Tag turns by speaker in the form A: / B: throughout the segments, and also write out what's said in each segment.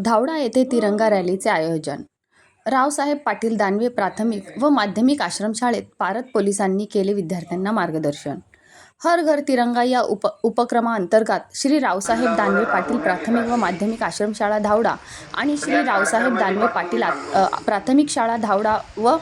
A: धावडा येथे तिरंगा रॅलीचे आयोजन. रावसाहेब पाटील दानवे प्राथमिक व माध्यमिक आश्रमशाळेत पारद पोलिसांनी केले विद्यार्थ्यांना मार्गदर्शन. हर घर तिरंगा या उप उपक्रमाअंतर्गत श्री रावसाहेब दानवे पाटील प्राथमिक व माध्यमिक आश्रमशाळा धावडा आणि श्री रावसाहेब दानवे पाटील प्राथमिक शाळा धावडा व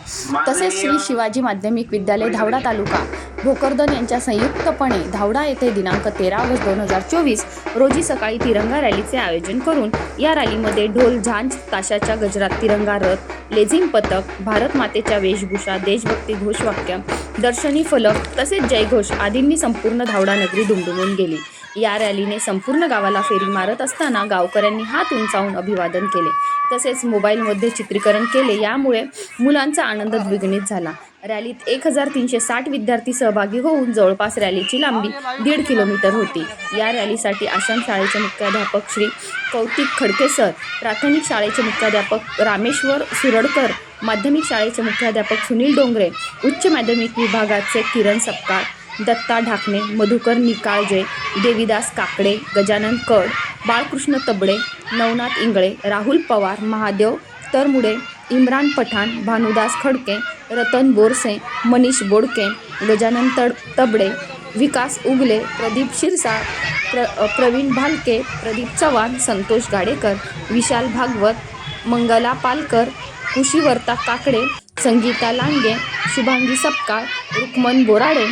A: तसेच श्री शिवाजी माध्यमिक विद्यालय धावडा तालुका भोकरदन यांच्या संयुक्तपणे धावडा येथे दिनांक तेरा ऑगस्ट दोन हजार चोवीस रोजी सकाळी तिरंगा रॅलीचे आयोजन करून या रॅलीमध्ये ढोल झांज ताशाच्या गजरात तिरंगा रथ लेझिम पथक भारत मातेच्या वेशभूषा देशभक्ती घोषवाक्य दर्शनी फलक तसेच जयघोष आदींनी संपूर्ण धावडा नगरी दुमडुमून गेली. या रॅलीने संपूर्ण गावाला फेरी मारत असताना गावकऱ्यांनी हात उंचावून अभिवादन केले. तसेच मोबाईलमध्ये चित्रीकरण केले. यामुळे मुलांचा आनंद द्विगुणित झाला. रॅलीत एक हजार तीनशे साठ विद्यार्थी सहभागी होऊन जवळपास रॅलीची लांबी दीड किलोमीटर होती. या रॅलीसाठी आसाम शाळेचे मुख्याध्यापक श्री कौतिक खडके सर प्राथमिक शाळेचे मुख्याध्यापक रामेश्वर सुरडकर माध्यमिक शाळेचे मुख्याध्यापक सुनील डोंगरे उच्च माध्यमिक विभागाचे किरण सपकाळ दत्ता ढाकणे मधुकर निकाळजे देवीदास काकडे गजानन कड बाळकृष्ण तबडे नवनाथ इंगळे राहुल पवार महादेव तरमुडे इम्रान पठाण भानुदास खडके रतन बोरसे मनीष बोडके गजानन तड तबडे विकास उगले प्रदीप शिरसा प्र प्रवीण भालके प्रदीप चव्हाण संतोष गाडेकर विशाल भागवत मंगला पालकर कुशीवर्ता काकडे संगीता लांगे शुभांगी सपकाळ रुक्मन बोराडे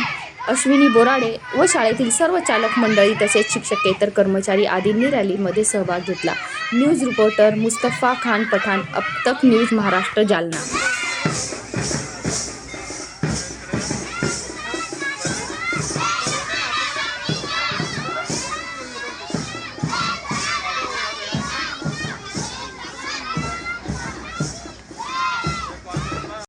A: अश्विनी बोराडे व शाळेतील सर्व चालक मंडळी तसेच शिक्षकेतर कर्मचारी आदींनी रॅलीमध्ये सहभाग घेतला. News reporter Mustafa Khan Pathan Ab Tak news Maharashtra Jalna.